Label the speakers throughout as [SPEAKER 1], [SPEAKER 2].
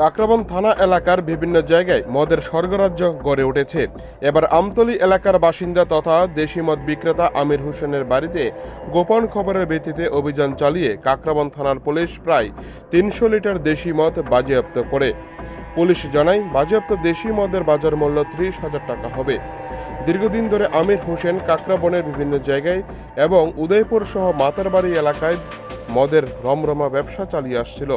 [SPEAKER 1] কাকরাবন থানা এলাকার বিভিন্ন জায়গায় মদের স্বর্গরাজ্য গড়ে উঠেছে। এবার আমতলি এলাকার বাসিন্দা তথা দেশি মদ বিক্রেতা আমির হোসেনের বাড়িতে গোপন খবরের ভিত্তিতে অভিযান চালিয়ে কাকরাবন থানার পুলিশ প্রায় তিনশো লিটার দেশি মদ বাজেয়াপ্ত করে। পুলিশ জানায়, বাজেয়াপ্ত দেশি মদের বাজার মূল্য ত্রিশ হাজার টাকা হবে। দীর্ঘদিন ধরে আমির হোসেন কাকরাবনের বিভিন্ন জায়গায় এবং উদয়পুর সহ মাতারবাড়ি এলাকায় মদের রমরমা ব্যবসা চালিয়ে আসছিল।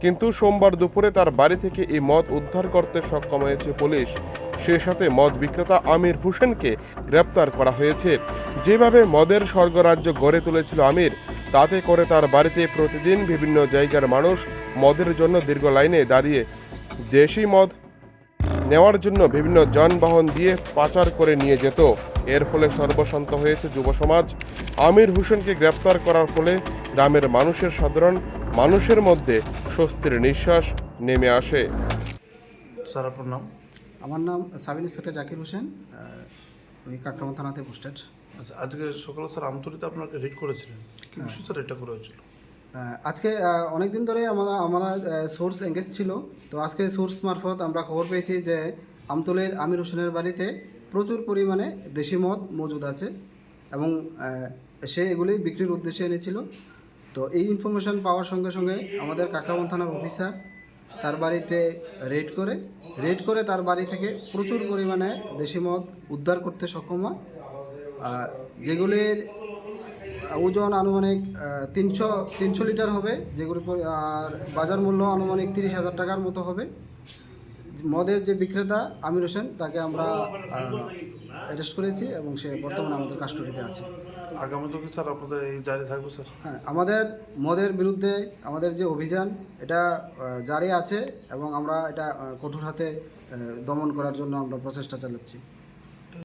[SPEAKER 1] কিন্তু সোমবার দুপুরে তার বাড়ি থেকে এই মদ উদ্ধার করতে সক্ষম হয়েছে পুলিশ। সে সাথে মদ বিক্রেতা আমির হোসেনকে গ্রেপ্তার করা হয়েছে। যেভাবে মদের স্বর্গরাজ্য গড়ে তুলেছিল আমির, তাতে করে তার বাড়িতে প্রতিদিন বিভিন্ন জায়গার মানুষ মদের জন্য দীর্ঘ লাইনে দাঁড়িয়ে দেশি মদ নেওয়ার জন্য বিভিন্ন যানবাহন দিয়ে পাচার করে নিয়ে যেত। এর ফলে সর্বশান্ত হয়েছে যুব সমাজ। আমির হোসেনকে গ্রেপ্তার করার ফলে গ্রামের মানুষের সাধারণ মানুষের মধ্যে স্বস্তির নিঃশ্বাস নেমে আসে।
[SPEAKER 2] স্যার আপনার নাম?
[SPEAKER 3] আমার নাম সাব ইন্সপেক্টর জাকির হোসেন। আমি কাকরামা থানাতে পোস্টেড।
[SPEAKER 2] আচ্ছা আজকে সকালে স্যার আমতলিতে আপনাকে রেড করেছিলেন। কি বিষয় স্যার এটা করে হয়েছিল?
[SPEAKER 3] আজকে অনেক দিন ধরে আমরা আমরা সোর্স এঙ্গেজ ছিল। তো আজকে সোর্স মারফত আমরা খবর পেয়েছি যে আমতলের আমির হোসেনের বাড়িতে প্রচুর পরিমাণে দেশি মদ মজুদ আছে এবং সে এগুলি বিক্রির উদ্দেশ্যে এনেছিল। তো এই ইনফরমেশন পাওয়ার সঙ্গে সঙ্গে আমাদের কাকরাবন থানার অফিসার তার বাড়িতে রেড করে রেড করে তার বাড়ি থেকে প্রচুর পরিমাণে দেশি মদ উদ্ধার করতে সক্ষম হয়। আর যেগুলির ওজন আনুমানিক তিনশো তিনশো লিটার হবে, যেগুলি আর বাজার মূল্য আনুমানিক তিরিশ হাজার টাকার মতো হবে। মদের যে বিক্রেতা আমির হোসেন তাকে আমরা অ্যারেস্ট করেছি এবং সে বর্তমানে আমাদের কাস্টডিতে আছে।
[SPEAKER 2] আগামী কি স্যার আপনাদের এই জারি থাকবে স্যার?
[SPEAKER 3] হ্যাঁ আমাদের মদের বিরুদ্ধে আমাদের যে অভিযান এটা জারি আছে এবং আমরা এটা কঠোর হাতে দমন করার জন্য আমরা প্রচেষ্টা চালাচ্ছি।